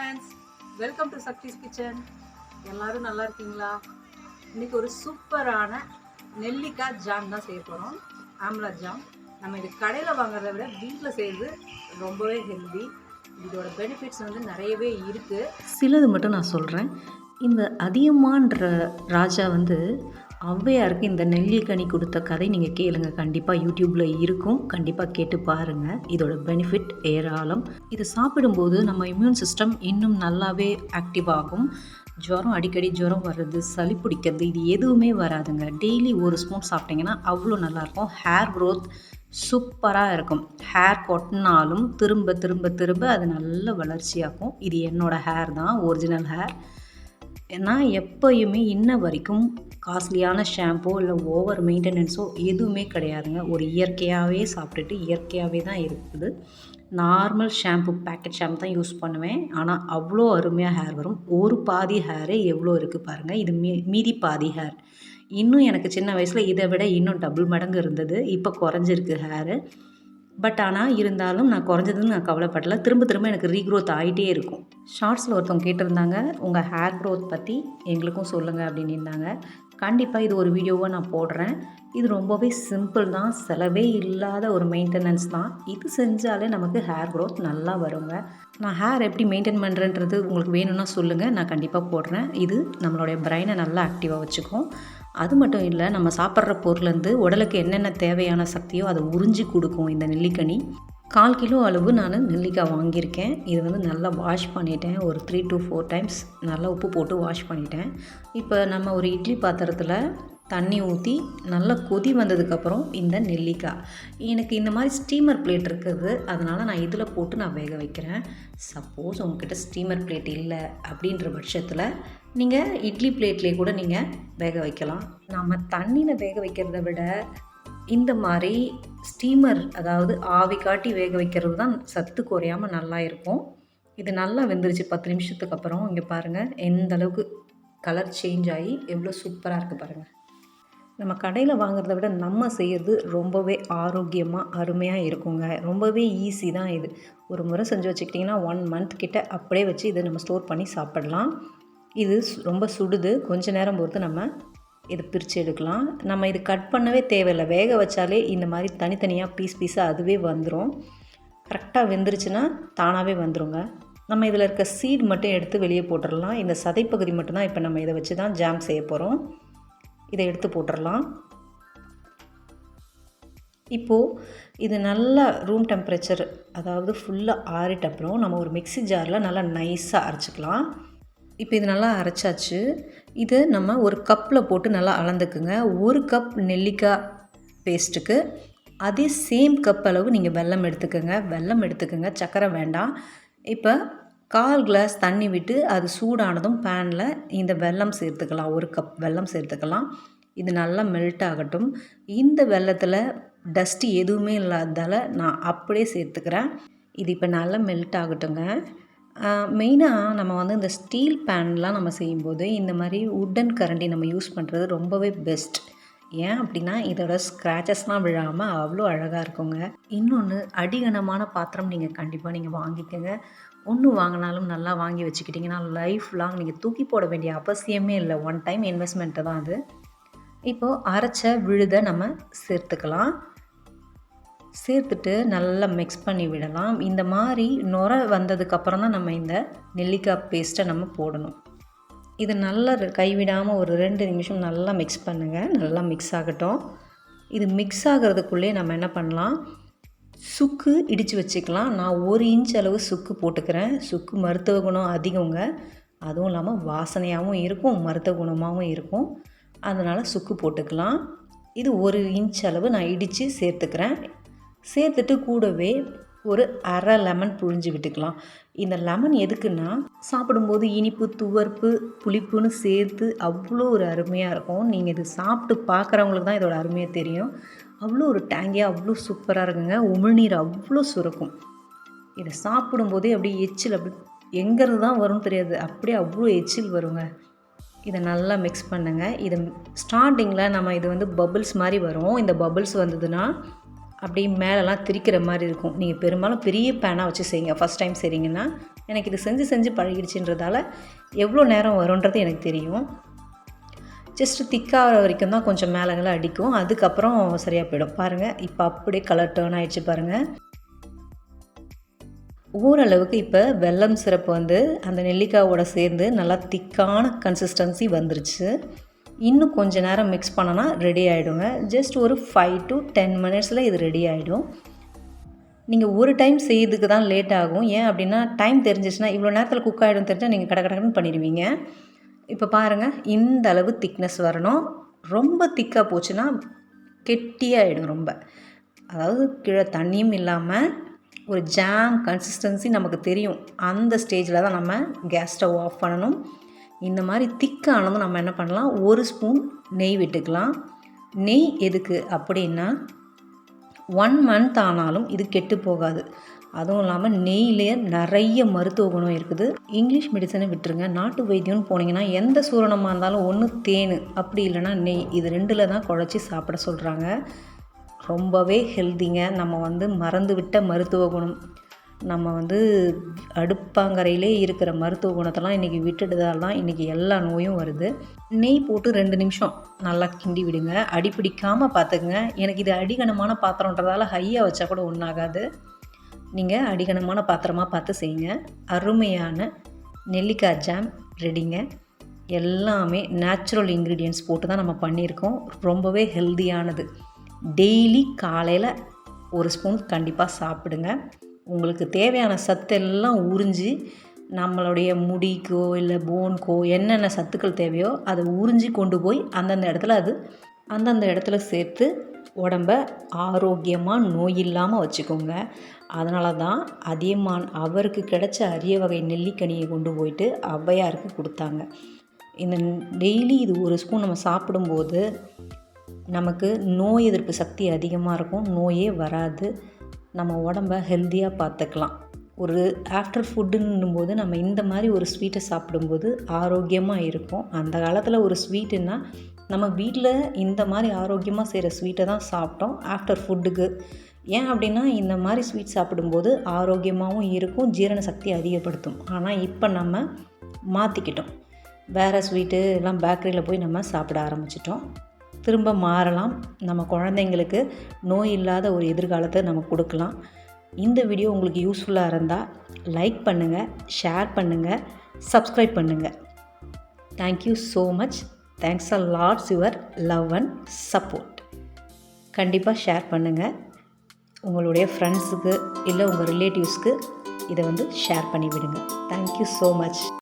Friends welcome to Shakti's kitchen எல்லோரும் நல்லா இருக்கீங்களா? இன்னைக்கு ஒரு சூப்பரான நெல்லிக்காய் ஜாம் தான் செய்ய போகிறோம் ஆம்லா ஜாம் நம்ம இது கடையில் வாங்குறத விட வீட்டில் செய்கிறது ரொம்பவே ஹெல்தி இதோட பெனிஃபிட்ஸ் வந்து நிறையவே இருக்குது சிலது மட்டும் நான் சொல்கிறேன் இந்த அதியமான்ற ராஜா வந்து ஔவையாருக்கு இந்த நெல்லிக்கனி கொடுத்த கதை நீங்கள் கேளுங்க. கண்டிப்பாக யூடியூப்பில் இருக்கும். கண்டிப்பாக கேட்டு பாருங்கள் இதோட பெனிஃபிட் ஏராளம். இது சாப்பிடும்போது நம்ம இம்யூன் சிஸ்டம் இன்னும் நல்லாவே ஆக்டிவ் ஆகும். ஜுரம் அடிக்கடி ஜுரம் வர்றது சளி பிடிக்கிறது இது எதுவுமே வராதுங்க. டெய்லி ஒரு ஸ்பூன் சாப்பிட்டிங்கன்னா அவ்வளோ நல்லாயிருக்கும். ஹேர் க்ரோத் சூப்பராக இருக்கும். ஹேர் கொட்டினாலும் திரும்ப திரும்ப திரும்ப அது நல்ல வளர்ச்சியாகும். இது என்னோடய ஹேர் தான் ஒரிஜினல் ஹேர் நான் எப்பயுமே இன்ன வரைக்கும் காஸ்ட்லியான ஷாம்போ இல்லை ஓவர் மெயின்டெனன்ஸோ எதுவுமே கிடையாதுங்க. ஒரு இயற்கையாகவே சாப்பிட்டுட்டு இயற்கையாகவே தான் இருக்குது. நார்மல் ஷாம்பு பேக்கெட் ஷாம்பு தான் யூஸ் பண்ணுவேன். ஆனால் அவ்வளோ அருமையாக ஹேர் வரும். ஒரு பாதி ஹேரே எவ்வளோ இருக்குது பாருங்கள் இது மீ மீதி பாதி ஹேர் இன்னும் எனக்கு சின்ன வயசில் இதை விட இன்னும் டபுள் மடங்கு இருந்தது. இப்போ குறைஞ்சிருக்கு ஹேரு பட் ஆனால் இருந்தாலும் நான் குறைஞ்சதுன்னு நான் கவலைப்படல. திரும்ப திரும்ப எனக்கு ரீக்ரோத் ஆகிட்டே இருக்கும். ஷார்ட்ஸில் ஒருத்தவங்க கேட்டிருந்தாங்க உங்கள் ஹேர் க்ரோத் பற்றி எங்களுக்கும் சொல்லுங்கள் அப்படின்னு இருந்தாங்க. கண்டிப்பாக இது ஒரு வீடியோவாக நான் போடுறேன். இது ரொம்பவே சிம்பிள் தான். செலவே இல்லாத ஒரு மெயின்டெனன்ஸ் தான். இது செஞ்சாலே நமக்கு ஹேர் க்ரோத் நல்லா வருங்க. நான் ஹேர் எப்படி மெயின்டைன் பண்ணுறேன்றது உங்களுக்கு வேணும்னா சொல்லுங்கள் நான் கண்டிப்பாக போடுறேன். இது நம்மளுடைய பிரெயினை நல்லா ஆக்டிவாக வச்சுக்கும். அது மட்டும் இல்லை நம்ம சாப்பிட்ற பொருள்லேருந்து உடலுக்கு என்னென்ன தேவையான சக்தியோ அதை உறிஞ்சி கொடுக்கும் இந்த நெல்லிக்கனி. கால் கிலோ அளவு நான் நெல்லிக்காய் வாங்கியிருக்கேன். இது வந்து நல்லா வாஷ் பண்ணிட்டேன். ஒரு த்ரீ டு ஃபோர் டைம்ஸ் நல்லா உப்பு போட்டு வாஷ் பண்ணிட்டேன். இப்போ நம்ம ஒரு இட்லி பாத்திரத்தில் தண்ணி ஊற்றி நல்லா கொதி வந்ததுக்கப்புறம் இந்த நெல்லிக்காய். எனக்கு இந்த மாதிரி ஸ்டீமர் பிளேட் இருக்குது. அதனால் நான் இதில் போட்டு நான் வேக வைக்கிறேன். சப்போஸ் உங்ககிட்ட ஸ்டீமர் பிளேட் இல்லை அப்படின்ற பட்சத்தில் நீங்கள் இட்லி பிளேட்லேயே கூட நீங்கள் வேக வைக்கலாம். நம்ம தண்ணியில் வேக வைக்கிறத விட இந்த மாதிரி ஸ்டீமர் அதாவது ஆவி காட்டி வேக வைக்கிறது தான் சத்து குறையாமல் நல்லா இருக்கும். இது நல்லா வெந்துருச்சு பத்து நிமிஷத்துக்கு அப்புறம். இங்கே பாருங்கள் எந்த அளவுக்கு கலர் சேஞ்ச் ஆகி எவ்வளோ சூப்பராக இருக்குது பாருங்கள் நம்ம கடையில் வாங்குறத விட நம்ம செய்கிறது ரொம்பவே ஆரோக்கியமாக அருமையாக இருக்குங்க. ரொம்பவே ஈஸி தான் இது. ஒரு முறை செஞ்சு வச்சுக்கிட்டிங்கன்னா ஒன் மந்த் கிட்ட அப்படியே வச்சு இதை நம்ம ஸ்டோர் பண்ணி சாப்பிடலாம். இது சு- ரொம்ப சுடுது. கொஞ்ச நேரம் பொறுத்து நம்ம இதை பிரித்து எடுக்கலாம். நம்ம இது கட் பண்ணவே தேவையில்லை. வேக வச்சாலே இந்த மாதிரி தனித்தனியாக பீஸ் பீஸாக அதுவே வந்துடும் கரெக்டாக வெந்துருச்சுன்னா தானாகவே வந்துருங்க. நம்ம இதில் இருக்க சீட் மட்டும் எடுத்து வெளியே போட்டுடலாம். இந்த சதைப்பகுதி மட்டும்தான் இப்போ நம்ம இதை வச்சு தான் ஜாம் செய்ய போகிறோம் இதை எடுத்து போட்டுடலாம். இப்போது இது நல்லா ரூம் டெம்பரேச்சர் அதாவது ஃபுல்லாக ஆறிட்ட அப்புறம் நம்ம ஒரு மிக்ஸி ஜாரில் நல்லா நைஸாக அரைச்சிக்கலாம். இப்போ இது நல்லா அரைச்சாச்சு. இது நம்ம ஒரு கப்பில் போட்டு நல்லா அளந்துக்குங்க. ஒரு கப் நெல்லிக்காய் பேஸ்ட்டுக்கு அதே சேம் கப் அளவு நீங்கள் வெல்லம் எடுத்துக்கோங்க. வெல்லம் எடுத்துக்கோங்க. சக்கரை வேண்டாம். இப்போ கால் கிளாஸ் தண்ணி விட்டு அது சூடானதும் பேனில் இந்த வெல்லம் சேர்த்துக்கலாம். ஒரு கப் வெல்லம் சேர்த்துக்கலாம். இது நல்லா மெல்ட் ஆகட்டும். இந்த வெல்லத்தில் டஸ்ட்டு எதுவுமே இல்லாததால் நான் அப்படியே சேர்த்துக்கிறேன். இது இப்போ நல்லா மெல்ட் ஆகட்டுங்க. மெயினாக நம்ம வந்து இந்த ஸ்டீல் பேன்லாம் நம்ம செய்யும்போது இந்த மாதிரி உட்டன் கரண்டி நம்ம யூஸ் பண்ணுறது ரொம்பவே பெஸ்ட் ஏன் அப்படின்னா இதோட ஸ்க்ராச்சஸ்லாம் விழாமல் அவ்வளோ அழகாக இருக்குங்க. இன்னொன்று அடிகனமான பாத்திரம் நீங்கள் கண்டிப்பாக நீங்கள் வாங்கிக்கோங்க. ஒன்று வாங்கினாலும் நல்லா வாங்கி வச்சுக்கிட்டிங்கன்னா லைஃப் லாங் நீங்கள் தூக்கி போட வேண்டிய அவசியமே இல்லை. ஒன் டைம் இன்வெஸ்ட்மெண்ட்டு தான் அது. இப்போது அரைச்ச விழுதை நம்ம சேர்த்துக்கலாம். சேர்த்துட்டு நல்லா மிக்ஸ் பண்ணி விடலாம். இந்த மாதிரி நுர வந்ததுக்கப்புறம் தான் நம்ம இந்த நெல்லிக்காய் பேஸ்ட்டை நம்ம போடணும். இது நல்லா கைவிடாமல் ஒரு ரெண்டு நிமிஷம் நல்லா மிக்ஸ் பண்ணுங்கள் நல்லா மிக்ஸ் ஆகட்டும். இது மிக்ஸ் ஆகிறதுக்குள்ளே நம்ம என்ன பண்ணலாம்? சுக்கு இடித்து வச்சுக்கலாம். நான் ஒரு இன்ச் அளவு சுக்கு போட்டுக்கிறேன். சுக்கு மருத்துவ குணம் அதிகங்க. அதுவும் இல்லாமல் வாசனையாகவும் இருக்கும் மருத்துவ குணமாகவும் இருக்கும். அதனால் சுக்கு போட்டுக்கலாம். இது ஒரு இன்ச் அளவு நான் இடித்து சேர்த்துக்கிறேன். சேர்த்துட்டு கூடவே ஒரு அரை லெமன் புழிஞ்சு விட்டுக்கலாம். இந்த லெமன் எதுக்குன்னா சாப்பிடும்போது இனிப்பு துவர்ப்பு புளிப்புன்னு சேர்த்து அவ்வளோ ஒரு அருமையாக இருக்கும். நீங்கள் இது சாப்பிட்டு பார்க்குறவங்களுக்கு தான் இதோட அருமையாக தெரியும். அவ்வளோ ஒரு டேங்கியாக அவ்வளோ சூப்பராக இருக்குங்க. உமிழ்நீர் அவ்வளோ சுரக்கும். இதை சாப்பிடும்போதே அப்படியே எச்சில் அப்படி எங்கேருந்து தான் வரும்னு தெரியாது. அப்படியே அவ்வளோ எச்சில் வருங்க. இதை நல்லா மிக்ஸ் பண்ணுங்கள் இது ஸ்டார்டிங்கில் நம்ம இது வந்து பபுள்ஸ் மாதிரி வரும். இந்த பபுள்ஸ் வந்ததுன்னா அப்படியே மேலெலாம் திரிக்கிற மாதிரி இருக்கும். நீங்கள் பெரும்பாலும் பெரிய பேனாக வச்சு செய்யுங்க. ஃபஸ்ட் டைம் செய்கிறீங்கன்னா எனக்கு இது செஞ்சு செஞ்சு பழகிடுச்சுன்றதால எவ்வளோ நேரம் வரும்ன்றது எனக்கு தெரியும். ஜஸ்ட்டு திக்காகிற வரைக்கும் தான் கொஞ்சம் மேலங்களை அடிக்கும். அதுக்கப்புறம் சரியாக போயிடும். பாருங்கள் இப்போ அப்படியே கலர் டேர்ன் ஆகிடுச்சு பாருங்கள் ஓரளவுக்கு இப்போ வெல்லம் சிறப்பு வந்து அந்த நெல்லிக்காவோட சேர்ந்து நல்லா திக்கான கன்சிஸ்டன்சி வந்துருச்சு. இன்னும் கொஞ்ச நேரம் மிக்ஸ் பண்ணனா ரெடி ஆகிடுங்க ஜஸ்ட் ஒரு ஃபைவ் டு டென் மினிட்ஸில் இது ரெடி ஆகிடும் நீங்கள் ஒரு டைம் செய்யறதுக்கு தான் லேட் ஆகும். ஏன் அப்படின்னா டைம் தெரிஞ்சிச்சுன்னா இவ்வளோ நேரத்தில் குக் ஆகிடும் தெரிஞ்சால் நீங்கள் கடை கடன்னு பண்ணிடுவீங்க. இப்போ பாருங்கள் இந்த அளவு திக்னஸ் வரணும். ரொம்ப திக்காக போச்சுன்னா கெட்டியாகிடும் ரொம்ப. அதாவது கீழே தண்ணியும் இல்லாமல் ஒரு ஜாம் கன்சிஸ்டன்சி நமக்கு தெரியும். அந்த ஸ்டேஜில் தான் நம்ம கேஸ் ஸ்டவ் ஆஃப் பண்ணணும். இந்த மாதிரி திக்கானதும் நம்ம என்ன பண்ணலாம்? ஒரு ஸ்பூன் நெய் விட்டுக்கலாம். நெய் எதுக்கு அப்படின்னா ஒன் மந்த் ஆனாலும் இது கெட்டு போகாது. அதுவும் இல்லாமல் நெய்லேயே நிறைய மருத்துவ குணம் இருக்குது. இங்கிலீஷ் மெடிசனை விட்டுருங்க. நாட்டு வைத்தியம்னு போனீங்கன்னா எந்த சூரணமாக இருந்தாலும் ஒன்று தேன் அப்படி இல்லைன்னா நெய் இது ரெண்டில் தான் குழச்சி சாப்பிட சொல்கிறாங்க ரொம்பவே ஹெல்திங்க நம்ம வந்து மறந்து விட்ட மருத்துவ குணம். நம்ம வந்து அடுப்பாங்கரையிலே இருக்கிற மருத்துவ குணத்தெல்லாம் இன்றைக்கி விட்டுட்டதால் தான் இன்றைக்கி எல்லா நோயும் வருது. நெய் போட்டு ரெண்டு நிமிஷம் நல்லா கிண்டி விடுங்க. அடி பிடிக்காமல் பார்த்துக்குங்க எனக்கு இது அடிகனமான பாத்திரன்றதால ஹையாக வச்சா கூட ஒன்றாகாது நீங்கள் அடிகனமான பாத்திரமாக பார்த்து செய்யுங்க. அருமையான நெல்லிக்காய் ஜாம் ரெடிங்க எல்லாமே நேச்சுரல் இன்க்ரீடியன்ஸ் போட்டு தான் நம்ம பண்ணியிருக்கோம். ரொம்பவே ஹெல்தியானது டெய்லி காலையில் ஒரு ஸ்பூன் கண்டிப்பாக சாப்பிடுங்க. உங்களுக்கு தேவையான சத்தெல்லாம் உறிஞ்சி நம்மளுடைய முடிக்கோ இல்லை போன்க்கோ என்னென்ன சத்துக்கள் தேவையோ அதை உறிஞ்சி கொண்டு போய் அந்தந்த இடத்துல அது அந்தந்த இடத்துல சேர்த்து உடம்ப ஆரோக்கியமாக நோய் இல்லாமல் வச்சுக்கோங்க. அதனால தான் அதியமான் அவருக்கு கிடைச்ச அரிய வகை நெல்லிக்கனியை கொண்டு போயிட்டு ஔவையாருக்கு கொடுத்தாங்க. இந்த டெய்லி இது ஒரு ஸ்பூன் நம்ம சாப்பிடும்போது நமக்கு நோய் எதிர்ப்பு சக்தி அதிகமாக இருக்கும். நோயே வராது. நம்ம உடம்ப ஹெல்த்தியாக பார்த்துக்கலாம். ஒரு ஆஃப்டர் ஃபுட்டுன்னும் போது நம்ம இந்த மாதிரி ஒரு ஸ்வீட்டை சாப்பிடும்போது ஆரோக்கியமாக இருக்கும். அந்த காலத்தில் ஒரு ஸ்வீட்டுன்னா நம்ம வீட்டில் இந்த மாதிரி ஆரோக்கியமாக செய்கிற ஸ்வீட்டை தான் சாப்பிட்டோம் ஆஃப்டர் ஃபுட்டுக்கு ஏன் அப்படின்னா இந்த மாதிரி ஸ்வீட் சாப்பிடும்போது ஆரோக்கியமாகவும் இருக்கும் ஜீரண சக்தி அதிகப்படுத்தும். ஆனால் இப்போ நம்ம மாற்றிக்கிட்டோம் வேறு ஸ்வீட்டு எல்லாம் பேக்கரியில் போய் நம்ம சாப்பிட ஆரம்பிச்சிட்டோம். திரும்ப மாறலாம். நம்ம குழந்தைங்களுக்கு நோய் இல்லாத ஒரு எதிர்காலத்தை நம்ம கொடுக்கலாம். இந்த வீடியோ உங்களுக்கு யூஸ்ஃபுல்லாக இருந்தால் லைக் பண்ணுங்கள் ஷேர் பண்ணுங்கள் சப்ஸ்கிரைப் பண்ணுங்கள் thank you so much thanks a lots your love and support கண்டிப்பாக ஷேர் பண்ணுங்கள் உங்களுடைய ஃப்ரெண்ட்ஸுக்கு இல்லை உங்கள் ரிலேட்டிவ்ஸ்க்கு இதை வந்து ஷேர் பண்ணிவிடுங்க. Thank you so much